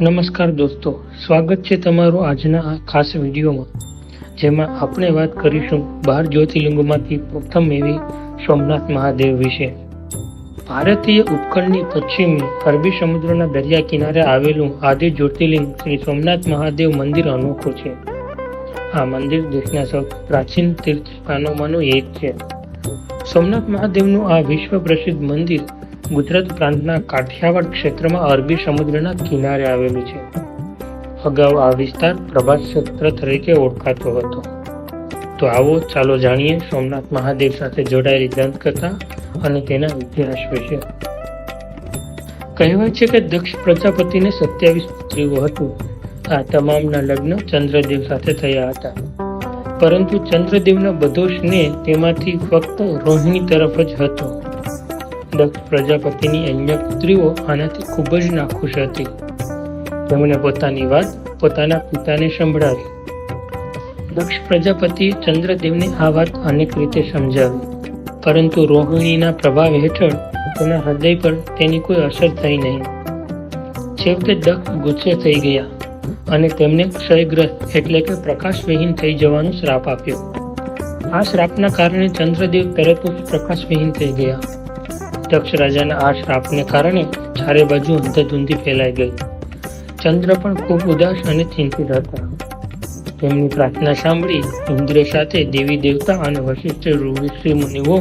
નમસ્કાર દોસ્તો, સ્વાગત છે તમારું આજના આ ખાસ વિડીયોમાં, જેમાં આપણે વાત કરીશું બાર જ્યોતિર્લિંગોમાંથી પ્રથમ એવી સોમનાથ મહાદેવ વિશે. ભારતીય ઉપખંડની પશ્ચિમે અરબી સમુદ્રના દરિયા કિનારે આવેલું આદિ જ્યોતિર્લિંગ શ્રી સોમનાથ મહાદેવ મંદિર અનોખું છે. આ મંદિર દેશના સૌથી પ્રાચીન તીર્થ સ્થાનોમાંનું એક છે. સોમનાથ મહાદેવનું આ વિશ્વ પ્રસિદ્ધ મંદિર ગુજરાત પ્રાંતના કાઠિયાવાડ ક્ષેત્રમાં અરબી સમુદ્રના કિનારે આવેલું છે. અગાઉ આ વિસ્તાર પ્રભાસ ક્ષેત્ર તરીકે ઓળખાતો હતો. તો આવો ચાલો જાણીએ સોમનાથ મહાદેવ સાથે જોડાયેલી દંતકથા અને તેના ઇતિહાસ વિશે. કહેવાય છે કે દક્ષ પ્રજાપતિને સત્યાવીસ પુત્રીઓ હતું. આ તમામના લગ્ન ચંદ્રદેવ સાથે થયા હતા. પરંતુ ચંદ્રદેવનો બધો સ્નેહ તેમાંથી ફક્ત રોહિણી તરફ જ હતો. દક્ષ પ્રજાપતિની અન્ય પુત્રીઓ આનાથી ખૂબ જ નાખુશ હતી. તેમણે પોતાની વાત પોતાના પિતાને સંભળાવી. દક્ષ પ્રજાપતિએ ચંદ્રદેવને આ વાત અનેક રીતે સમજાવી. પરંતુ રોહિણીના પ્રભાવ હેઠળ તેના હૃદય પર તેની કોઈ અસર થઈ નહીં. છેવટે દક્ષ ગુસ્સે થઈ ગયા અને તેમને ક્ષયગ્રસ્ત એટલે કે પ્રકાશવિહીન થઈ જવાનો શ્રાપ આપ્યો. આ શ્રાપના કારણે ચંદ્રદેવ તરત જ પ્રકાશવિહીન થઈ ગયા. દક્ષ રાજાના આ શ્રાપને કારણે ચારે બાજુ અંધધૂંધી ફેલાઈ ગઈ. ચંદ્ર પણ ખૂબ ઉદાસ અને ચિંતિત હતા. તેમની પ્રાર્થના સાંભળી ઇન્દ્ર સાથે દેવી દેવતા અને વશિષ્ઠ ઋષિ મુનિઓ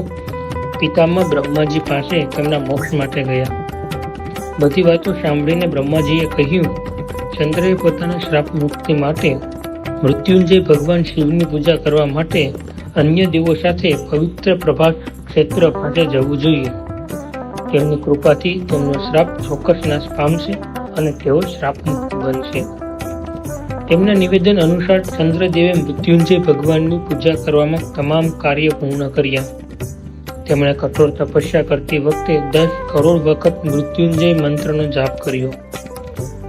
પિતામાં બ્રહ્માજી પાસે તેમના મોક્ષ માટે ગયા. બધી વાતો સાંભળીને બ્રહ્માજીએ કહ્યું, ચંદ્રએ પોતાના શ્રાપ મુક્તિ માટે મૃત્યુંજય ભગવાન શિવની પૂજા કરવા માટે અન્ય દેવો સાથે પવિત્ર પ્રભાસ ક્ષેત્ર પાસે જવું જોઈએ. તેમની કૃપાથી તેમનો શ્રાપ ચોક્કસ નાશ પામશે અને તેઓ શ્રાપમુક્ત બનશે. તેમના નિવેદન અનુસાર ચંદ્રદેવે મૃત્યુંજય ભગવાનની પૂજા કરવામાં તમામ કાર્ય પૂર્ણ કર્યા. તેમણે કઠોર તપસ્યા કરતી વખતે દસ કરોડ વખત મૃત્યુંજય મંત્રનો જાપ કર્યો.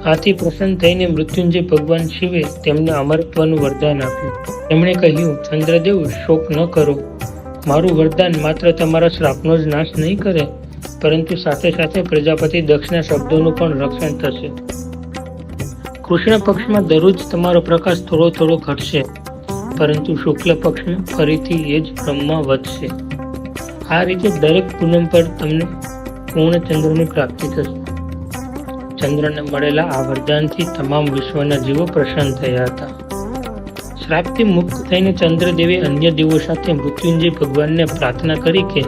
આથી પ્રસન્ન થઈને મૃત્યુંજય ભગવાન શિવે તેમને અમરત્વનું વરદાન આપ્યું. તેમણે કહ્યું, ચંદ્રદેવ, શોક ન કરો. મારું વરદાન માત્ર તમારા શ્રાપનો જ નાશ નહીં કરે પરંતુ સાથે સાથે પ્રજાપતિ દક્ષના શબ્દોનું પણ રક્ષણ થશે. કૃષ્ણ પક્ષમાં દરરોજ તમારો પ્રકાશ થોડો થોડો ઘટશે, પરંતુ શુક્લ પક્ષમાં ફરીથી એ જ ક્રમમાં વધશે. આ રીતે દરેક પૂનમ પર તમને પૂર્ણ ચંદ્રની પ્રાપ્તિ થશે. ચંદ્રને મળેલા આ વરદાનથી તમામ વિશ્વના જીવો પ્રસન્ન થયા હતા. શ્રાપથી મુક્ત થઈને ચંદ્રદેવે અન્ય દેવો સાથે મૃત્યુંજય ભગવાનને પ્રાર્થના કરી કે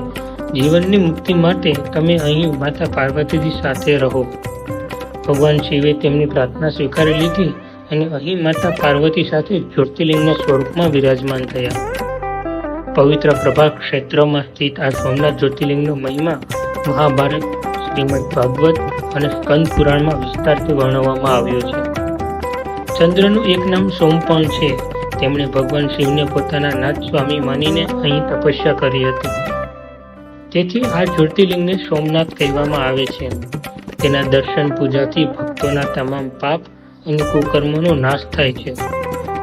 જીવનની મુક્તિ માટે તમે અહીં માતા પાર્વતીજી સાથે રહો. ભગવાન શિવે તેમની પ્રાર્થના સ્વીકારી લીધી અને અહીં માતા પાર્વતી સાથે જ્યોતિર્લિંગના સ્વરૂપમાં વિરાજમાન થયા. પવિત્ર પ્રભા ક્ષેત્રમાં સ્થિત આ સોમનાથ જ્યોતિર્લિંગનો મહિમા મહાભારત, શ્રીમદ ભાગવત અને સ્કંદ પુરાણમાં વિસ્તારથી વર્ણવવામાં આવ્યો છે. ચંદ્રનું એક નામ સોમ પણ છે. તેમણે ભગવાન શિવને પોતાના નાથ સ્વામી માનીને અહીં તપસ્યા કરી હતી. તેથી આ જ્યોતિર્લિંગને સોમનાથ કહેવામાં આવે છે. તેના દર્શન, પૂજાથી ભક્તોના તમામ પાપ અને કુકર્મોનો નાશ થાય છે.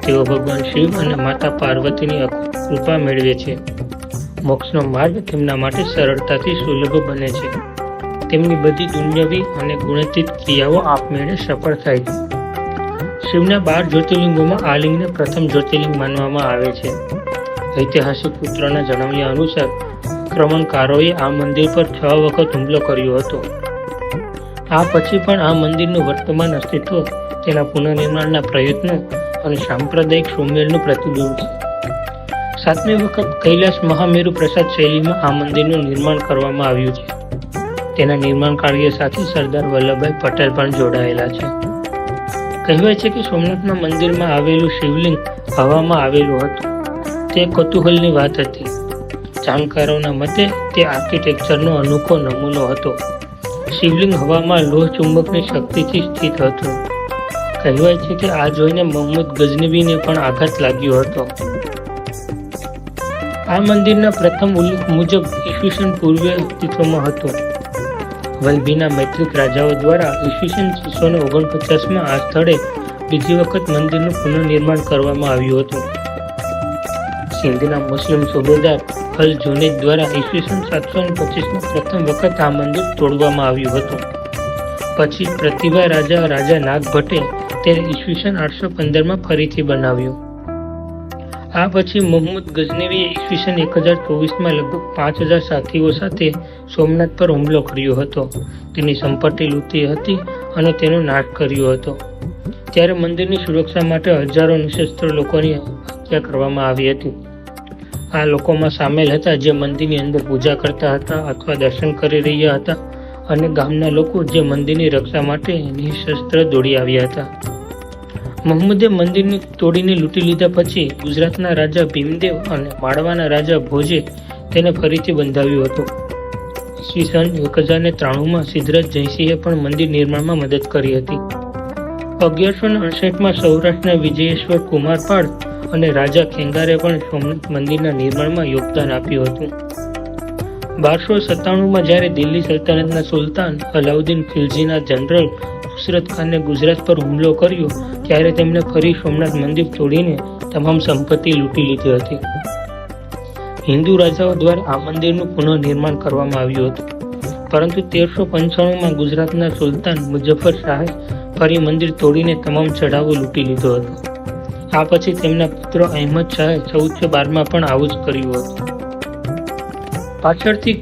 તેઓ ભગવાન શિવ અને માતા પાર્વતીની કૃપા મેળવે છે. મોક્ષનો માર્ગ તેમના માટે સરળતાથી સુલભ બને છે. તેમની બધી દુન્યવી અને ગુણતીત ક્રિયાઓ આપમેળે સફળ થાય છે. શિવના બાર જ્યોતિર્લિંગોમાં આ લિંગને પ્રથમ જ્યોતિર્લિંગ માનવામાં આવે છે. ઐતિહાસિક સૂત્રોના જણાવ્યા અનુસાર આક્રમણકારોએ આ મંદિર પર છ વખત હુમલો કર્યો હતો. આ પછી પણ આ મંદિરનું વર્તમાન અસ્તિત્વ, તેના પુનર્નિર્માણના પ્રયત્નો અને સાંપ્રદાયિક સુમેળનું પ્રતિબિંબ છે. સાતમી વખત કૈલાસ મહામેરુ પ્રસાદ શૈલીમાં આ મંદિરનું નિર્માણ કરવામાં આવ્યું છે. તેના નિર્માણ કાર્ય સાથે સરદાર વલ્લભભાઈ પટેલ પણ જોડાયેલા છે. કહેવાય છે કે સોમનાથના મંદિરમાં આવેલું શિવલિંગ હવામાં આવેલું હતું. તે કૌતૂહલની વાત હતી. જાણકારોના મતે તે આર્કિટેક્ચરનો અનોખો નમૂનો હતો. શિવલિંગ હવામાં લોહ ચુંબકની શક્તિથી સ્થિત હતું. કહેવાય છે કે આ જોઈને મોહમ્મદ ગજનબીને પણ આઘાત લાગ્યો હતો. આ મંદિરના પ્રથમ ઉલ્લેખ મુજબ ઈસવીસન પૂર્વે અસ્તિત્વમાં હતું. વલભીના મૈત્રિક રાજાઓ દ્વારા ઈસવીસન છસો ને ઓગણપચાસમાં આ સ્થળે બીજી વખત મંદિરનું પુનર્નિર્માણ કરવામાં આવ્યું હતું. સિંધના મુસ્લિમ સુબેદાર અલ જુનેદ દ્વારા ઈસવીસન સાતસો ને પચીસમાં પ્રથમ વખત આ મંદિર તોડવામાં આવ્યું હતું. પછી પ્રતિભા રાજા રાજા નાગભટ્ટે તેને ઈસવીસન આઠસો પંદરમાં ફરીથી બનાવ્યું. આ પછી મોહમ્મદ ગઝનેવીએ ઈસવીસન એક હજાર ચોવીસમાં લગભગ પાંચ હજાર સાથીઓ સાથે સોમનાથ પર હુમલો કર્યો હતો. તેની સંપત્તિ લૂંટી હતી અને તેનો નાશ કર્યો હતો. ત્યારે મંદિરની સુરક્ષા માટે હજારો નિશસ્ત્ર લોકોની હત્યા કરવામાં આવી હતી. આ લોકોમાં સામેલ હતા જે મંદિરની અંદર પૂજા કરતા હતા અથવા દર્શન કરી રહ્યા હતા અને ગામના લોકો જે મંદિરની રક્ષા માટે નિઃશસ્ત્ર દોડી આવ્યા હતા. મોહમ્મદે મંદિરને તોડીને લૂંટી લીધા પછી ગુજરાતના રાજા ભીમદેવ અને માળવાના રાજા ભોજે તેને ફરીથી બંધાવ્યું હતું. ઈસવીસન એક હજાર ને ત્રાણુંમાં સિદ્ધરાજ જયસિંહે પણ મંદિર નિર્માણમાં મદદ કરી હતી. અગિયારસો ને અડસઠમાં સૌરાષ્ટ્રના વિજયેશ્વર કુમારપાળ અને રાજા ખેંગારે પણ સોમનાથ મંદિરના નિર્માણમાં યોગદાન આપ્યું હતું. બારસો સત્તાણુંમાં જ્યારે દિલ્હી સલ્તનતના સુલતાન અલાઉદ્દીન ખિલજીના જનરલ નુસરત ખાને ગુજરાત પર હુમલો કર્યો, ત્યારે તેમણે ફરી સોમનાથ મંદિર તોડીને તમામ સંપત્તિ લૂંટી લીધી હતી. હિન્દુ રાજાઓ દ્વારા આ મંદિરનું પુનઃનિર્માણ કરવામાં આવ્યું હતું. પરંતુ તેરસો પંચાણુંમાં ગુજરાતના સુલતાન મુઝફ્ફર શાહે ફરી મંદિર તોડીને તમામ ચઢાવો લૂંટી લીધો હતો. આ પછી તેમના પુત્ર અહેમદ શાહે ચૌદસો બારમાં પણ આવું જ કર્યું હતું. પાછળથી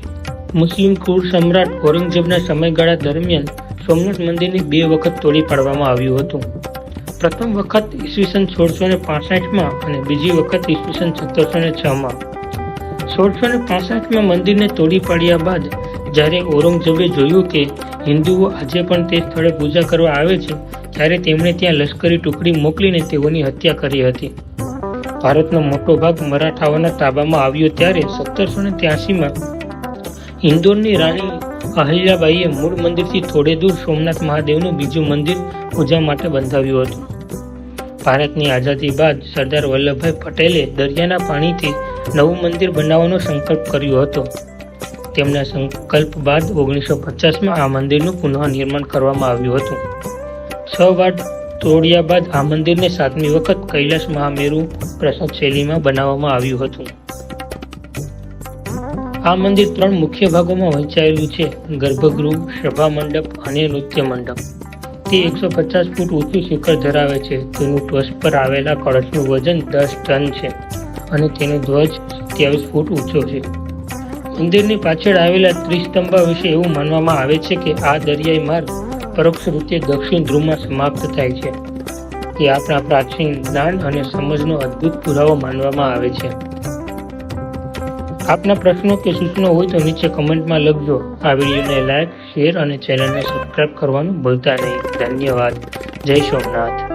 મુસ્લિમ કુર સમ્રાટ ઔરંગઝેબના સમયગાળા દરમિયાન સોમનાથ મંદિરને બે વખત તોડી પાડવામાં આવ્યું હતું. પ્રથમ વખત ઈસવીસન સોળસો ને પાસઠમાં અને બીજી વખત ઈસવીસન સત્તરસો ને છમાં. સોળસો ને પાસઠમાં મંદિરને તોડી પાડ્યા બાદ જ્યારે ઔરંગઝેબે જોયું કે હિન્દુઓ આજે પણ તે સ્થળે પૂજા કરવા આવે છે ત્યારે તેમણે ત્યાં લશ્કરી ટુકડી મોકલીને તેઓની હત્યા કરી હતી. ભારતનો મોટો ભાગ મરાઠાઓના તાબામાં આવ્યો ત્યારે સત્તરસો ને ત્યાસીમાં ઇન્દોરની રાણી અહલ્યાબાઈએ મૂળ મંદિરથી થોડે દૂર સોમનાથ મહાદેવનું બીજું મંદિર પૂજા માટે બંધાવ્યું હતું. ભારતની આઝાદી બાદ સરદાર વલ્લભભાઈ પટેલે દરિયાના પાણીથી નવું મંદિર બનાવવાનો સંકલ્પ કર્યો હતો. તેમના સંકલ્પ બાદ ઓગણીસો પચાસમાં આ મંદિરનું પુનઃનિર્માણ કરવામાં આવ્યું હતું. છ વાર તોડ્યા બાદ આ મંદિરને સાતમી વખત કૈલાસ મહામેરુ પ્રસાદ શૈલીમાં બનાવવામાં આવ્યું હતું. આ મંદિર ત્રણ મુખ્ય ભાગોમાં વહેંચાયેલું છે. ગર્ભગૃહ, સભા મંડપ અને નૃત્ય મંડપ. તે એકસો પચાસ ફૂટ ઊંચું શિખર ધરાવે છે. તેનું ટોચ પર આવેલા કળશનું વજન દસ ટન છે અને તેનો ધ્વજ સત્યાવીસ ફૂટ ઊંચો છે. મંદિરની પાછળ આવેલા ત્રિસ્તંભા વિશે એવું માનવામાં આવે છે કે આ દરિયાઈ માર્ગ પરોક્ષ રીતે દક્ષિણ ધ્રુવમાં સમાપ્ત થાય છે. તે આપણા પ્રાચીન જ્ઞાન અને સમજનો અદ્ભુત પુરાવો માનવામાં આવે છે. આપના પ્રશ્નો કે સૂચનો હોય તો નીચે કમેન્ટમાં લખજો. આ વિડીયોને લાઈક, શેર અને ચેનલને સબસ્ક્રાઇબ કરવાનું ભૂલતા નહીં. ધન્યવાદ. જય સોમનાથ.